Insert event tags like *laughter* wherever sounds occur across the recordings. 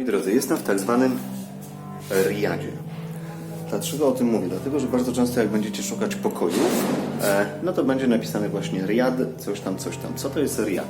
Moi drodzy, jestem w tak zwanym Riyadzie. Dlaczego o tym mówię? Dlatego, że bardzo często jak będziecie szukać pokojów, e, no to będzie napisane właśnie Riyad, coś tam, coś tam. Co to jest Riyad?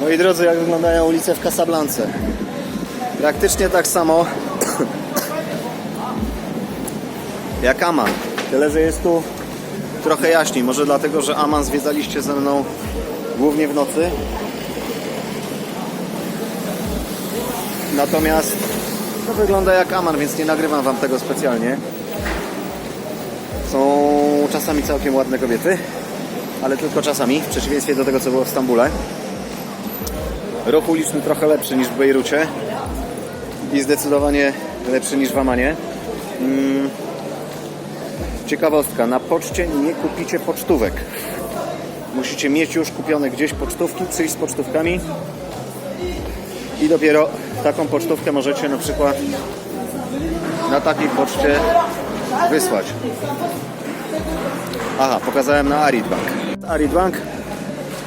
Moi drodzy, jak wyglądają ulice w Casablance? Praktycznie tak samo *coughs* jak Aman. Tyle, że jest tu trochę jaśniej. Może dlatego, że Aman zwiedzaliście ze mną głównie w nocy. Natomiast to wygląda jak Aman, więc nie nagrywam Wam tego specjalnie. Są czasami całkiem ładne kobiety, ale tylko czasami, w przeciwieństwie do tego, co było w Stambule. Ruch uliczny trochę lepszy niż w Bejrucie i zdecydowanie lepszy niż w Amanie. Mm. Ciekawostka, na poczcie nie kupicie pocztówek. Musicie mieć już kupione gdzieś pocztówki, przyjść z pocztówkami i dopiero taką pocztówkę możecie na przykład na takiej poczcie wysłać. Aha, pokazałem na Aridbank. Aridbank,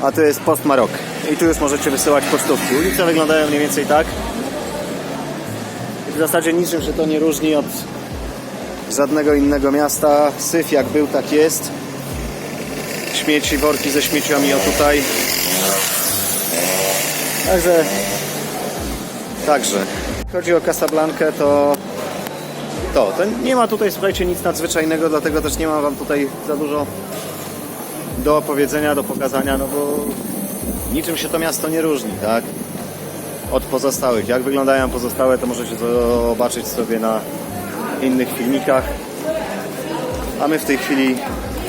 a to jest Post Marok. I tu już możecie wysyłać pocztówki. Ulice wyglądają mniej więcej tak. W zasadzie niczym się to nie różni od żadnego innego miasta. Syf jak był, tak jest. Śmieci, worki ze śmieciami o tutaj. Także, także. Chodzi o Casablankę, to to, to nie ma tutaj, słuchajcie, nic nadzwyczajnego, dlatego też nie mam Wam tutaj za dużo do opowiedzenia, do pokazania, no bo niczym się to miasto nie różni, tak? Od pozostałych. Jak wyglądają pozostałe, to możecie zobaczyć sobie na innych filmikach. A my w tej chwili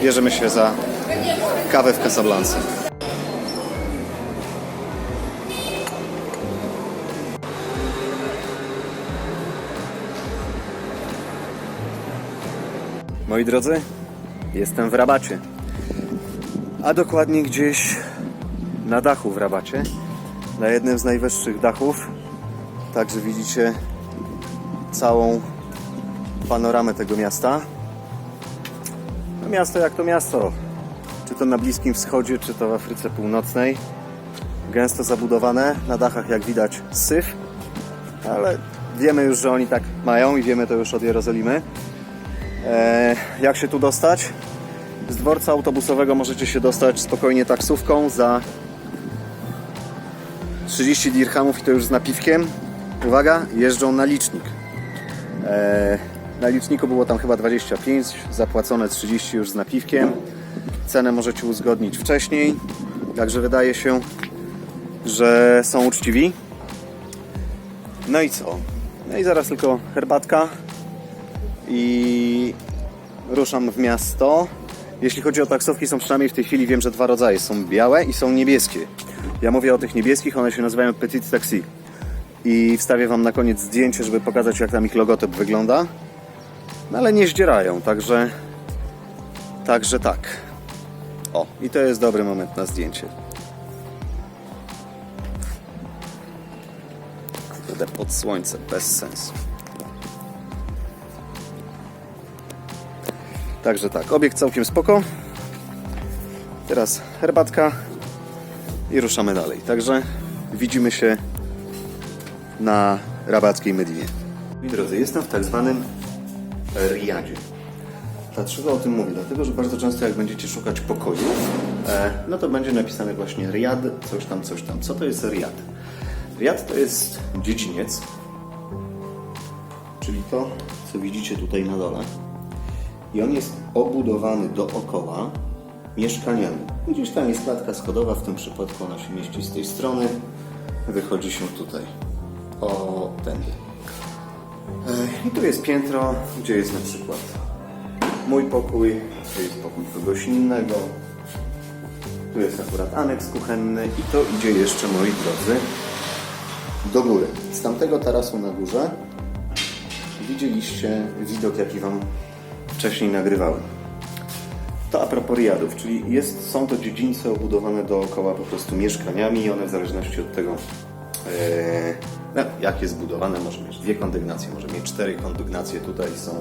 bierzemy się za kawę w Casablance. Moi drodzy, jestem w Rabacie. A dokładnie gdzieś na dachu w Rabacie. Na jednym z najwyższych dachów. Także widzicie całą panoramę tego miasta. No miasto jak to miasto. Czy to na Bliskim Wschodzie, czy to w Afryce Północnej. Gęsto zabudowane. Na dachach jak widać syf. Ale wiemy już, że oni tak mają i wiemy to już od Jerozolimy. E, jak się tu dostać? Z dworca autobusowego możecie się dostać spokojnie taksówką za 30 dirhamów i to już z napiwkiem. Uwaga, jeżdżą na licznik. E, na liczniku było tam chyba 25, zapłacone 30 już z napiwkiem. Cenę możecie uzgodnić wcześniej, także wydaje się, że są uczciwi. No i co? No i zaraz tylko herbatka i ruszam w miasto. Jeśli chodzi o taksówki, są przynajmniej w tej chwili wiem, że dwa rodzaje. Są białe i są niebieskie. Ja mówię o tych niebieskich, one się nazywają Petit Taxi. I wstawię Wam na koniec zdjęcie, żeby pokazać jak tam ich logotyp wygląda. No ale nie zdzierają, także... Także tak. O, i to jest dobry moment na zdjęcie. Kurde, pod słońce, bez sensu. Także tak, obiekt całkiem spoko. Teraz herbatka i ruszamy dalej. Także widzimy się na rabackiej Medinie. Drodzy, jestem w tak zwanym Riyadzie. Dlaczego o tym mówię? Dlatego, że bardzo często jak będziecie szukać pokojów, e, no to będzie napisane właśnie Riyad, coś tam, coś tam. Co to jest Riyad? Riyad to jest dziedziniec, czyli to, co widzicie tutaj na dole. I on jest obudowany dookoła mieszkaniami. Gdzieś tam jest klatka schodowa, w tym przypadku ona się mieści z tej strony, wychodzi się tutaj. O, tędy. E, I tu jest piętro, gdzie jest na przykład mój pokój, tu jest pokój kogoś innego, tu jest akurat aneks kuchenny i to idzie jeszcze, moi drodzy, do góry. Z tamtego tarasu na górze widzieliście widok, jaki Wam wcześniej nagrywałem. To a propos riadów, czyli jest, są to dziedzińce obudowane dookoła po prostu mieszkaniami i one w zależności od tego, e, no, jak jest zbudowane, może mieć dwie kondygnacje, może mieć cztery kondygnacje. Tutaj są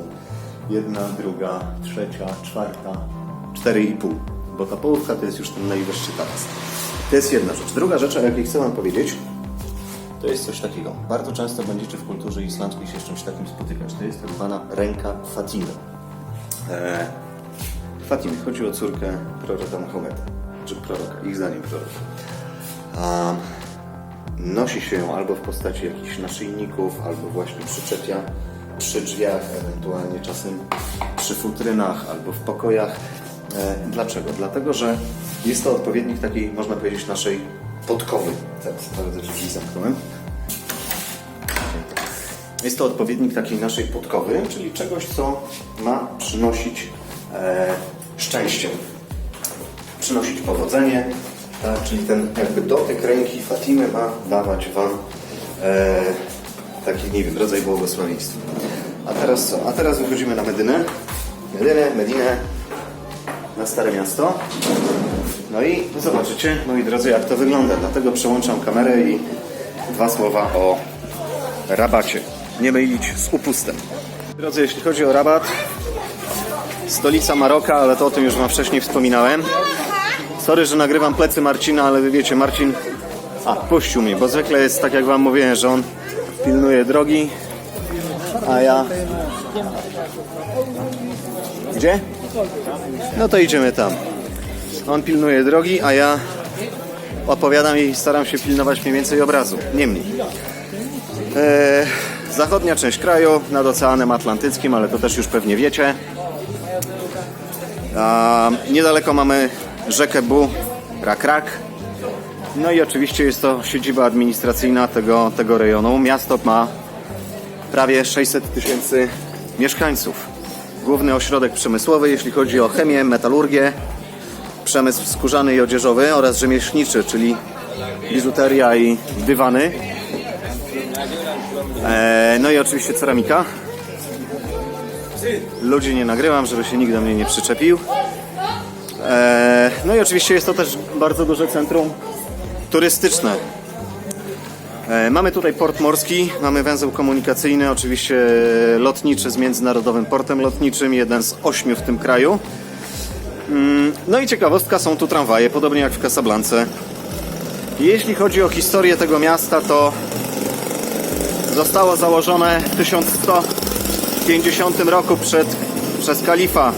jedna, druga, trzecia, czwarta, cztery i pół bo ta połówka to jest już ten najwyższy taras. To jest jedna rzecz. Druga rzecz, o jakiej chcę Wam powiedzieć, to jest coś takiego. Bardzo często będziecie w kulturze islamskiej się z czymś takim spotykać. To jest tak zwana ręka Fatimy. Eee, Fatimy, chodzi o córkę proroka Mahometa, czy proroka, ich zdaniem proroka. A nosi się ją albo w postaci jakichś naszyjników, albo właśnie przyczepia przy drzwiach, ewentualnie czasem przy futrynach, albo w pokojach. E, dlaczego? Dlatego, że jest to odpowiednik takiej, można powiedzieć, naszej podkowy. Teraz sprawdzę, drzwi zamknąłem. Jest to odpowiednik takiej naszej podkowy, czyli czegoś, co ma przynosić e, szczęście, przynosić powodzenie, tak? czyli ten jakby dotyk ręki Fatimy ma dawać Wam e, taki, nie wiem, rodzaj błogosławieństwa. A teraz co? A teraz wychodzimy na Medynę, Medynę, Medinę, na Stare Miasto. No i zobaczycie, moi drodzy, jak to wygląda. Dlatego przełączam kamerę i dwa słowa o rabacie. Nie mylić z upustem. Drodzy, jeśli chodzi o rabat, stolica Maroka, ale to o tym już Wam wcześniej wspominałem. Sorry, że nagrywam plecy Marcina, ale wy wiecie, Marcin a, puścił mnie, bo zwykle jest tak jak Wam mówiłem, że on pilnuje drogi, a ja... Gdzie? No to idziemy tam. On pilnuje drogi, a ja opowiadam i staram się pilnować mniej więcej obrazu, nie mniej. E, zachodnia część kraju nad Oceanem Atlantyckim, ale to też już pewnie wiecie. A, niedaleko mamy rzekę Bu, Rak-Rak. No i oczywiście jest to siedziba administracyjna tego, tego rejonu. Miasto ma prawie 600 tysięcy mieszkańców. Główny ośrodek przemysłowy, jeśli chodzi o chemię, metalurgię, przemysł skórzany i odzieżowy oraz rzemieślniczy, czyli biżuteria i dywany. E, no i oczywiście ceramika. Ludzi nie nagrywam, żeby się nikt do mnie nie przyczepił. E, no i oczywiście jest to też bardzo duże centrum turystyczne. E, Mamy tutaj port morski, mamy węzeł komunikacyjny, oczywiście lotniczy z międzynarodowym portem lotniczym, jeden z ośmiu w tym kraju. Mm, No i ciekawostka, są tu tramwaje, podobnie jak w Casablance. Jeśli chodzi o historię tego miasta, to zostało założone w 1150 roku przed, przez kalifa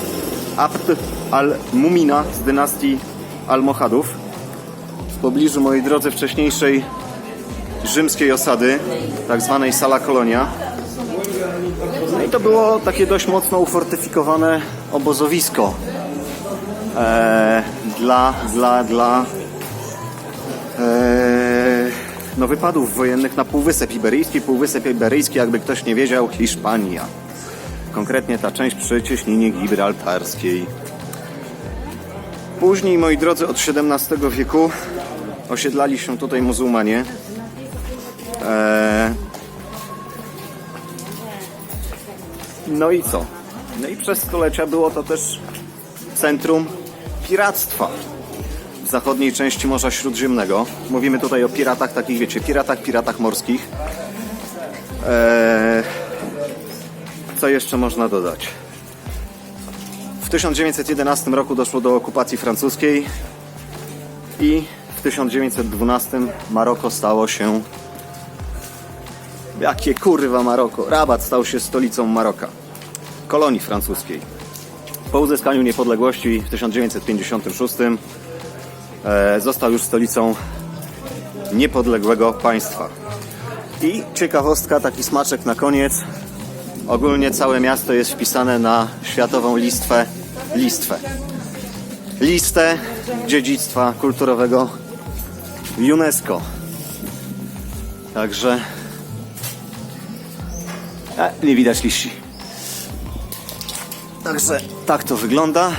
Abd al-Mumina z dynastii Almohadów w pobliżu, moi drodzy, wcześniejszej rzymskiej osady, tak zwanej Sala Kolonia. No i to było takie dość mocno ufortyfikowane obozowisko e, dla, dla, dla e, no, wypadów wojennych na Półwysep Iberyjski. Półwysep Iberyjski, jakby ktoś nie wiedział, Hiszpania. Konkretnie ta część przy cieśninie gibraltarskiej. Później, moi drodzy, od XVII wieku osiedlali się tutaj muzułmanie. Eee... No i co? No i przez stulecia było to też centrum piractwa w zachodniej części Morza Śródziemnego. Mówimy tutaj o piratach takich, wiecie, piratach, piratach morskich. Eee... Co jeszcze można dodać? W 1911 roku doszło do okupacji francuskiej i w 1912 Maroko stało się Jakie kurwa Maroko? Rabat stał się stolicą Maroka, kolonii francuskiej. Po uzyskaniu niepodległości w 1956 e, został już stolicą niepodległego państwa. I ciekawostka, taki smaczek na koniec. Ogólnie całe miasto jest wpisane na światową listwę, listwę. Listę dziedzictwa kulturowego UNESCO. Także a, nie widać liści. Także tak to wygląda.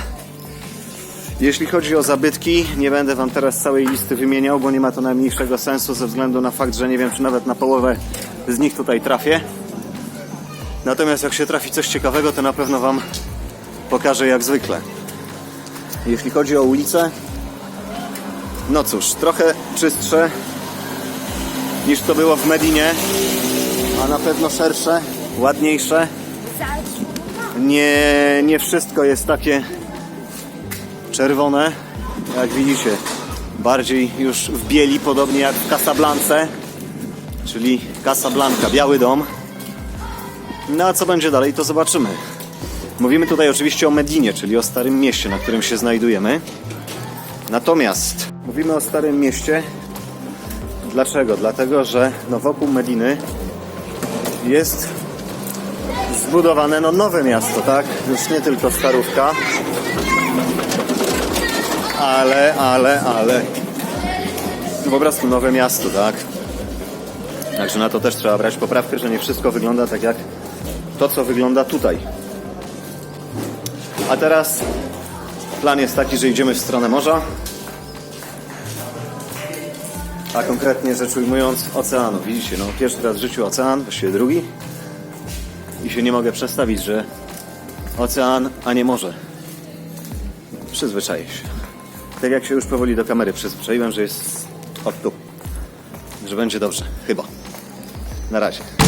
Jeśli chodzi o zabytki, nie będę Wam teraz całej listy wymieniał, bo nie ma to najmniejszego sensu ze względu na fakt, że nie wiem, czy nawet na połowę z nich tutaj trafię. Natomiast jak się trafi coś ciekawego, to na pewno Wam pokażę jak zwykle. Jeśli chodzi o ulicę, no cóż, trochę czystsze niż to było w Medinie, a na pewno szersze, ładniejsze. Nie, nie wszystko jest takie czerwone, Jak widzicie, bardziej już w bieli, podobnie jak w Casablance, czyli Casablanca, Biały Dom. No a co będzie dalej, to zobaczymy. Mówimy tutaj oczywiście o Medinie, czyli o Starym Mieście, na którym się znajdujemy. Natomiast mówimy o Starym Mieście. Dlaczego? Dlatego, że no wokół Mediny jest zbudowane no nowe miasto, tak? Już nie tylko Starówka, ale, ale, ale no po prostu nowe miasto, tak? Także na to też trzeba brać poprawkę, że nie wszystko wygląda tak jak to, co wygląda tutaj. A teraz plan jest taki, że idziemy w stronę morza, a konkretnie rzecz ujmując oceanu. Widzicie, no pierwszy raz w życiu ocean, właściwie drugi i się nie mogę przestawić, że ocean, a nie morze. Przyzwyczaję się. Tak jak się już powoli do kamery przyzwyczaiłem, że jest od tu. Że będzie dobrze. Chyba. Na razie.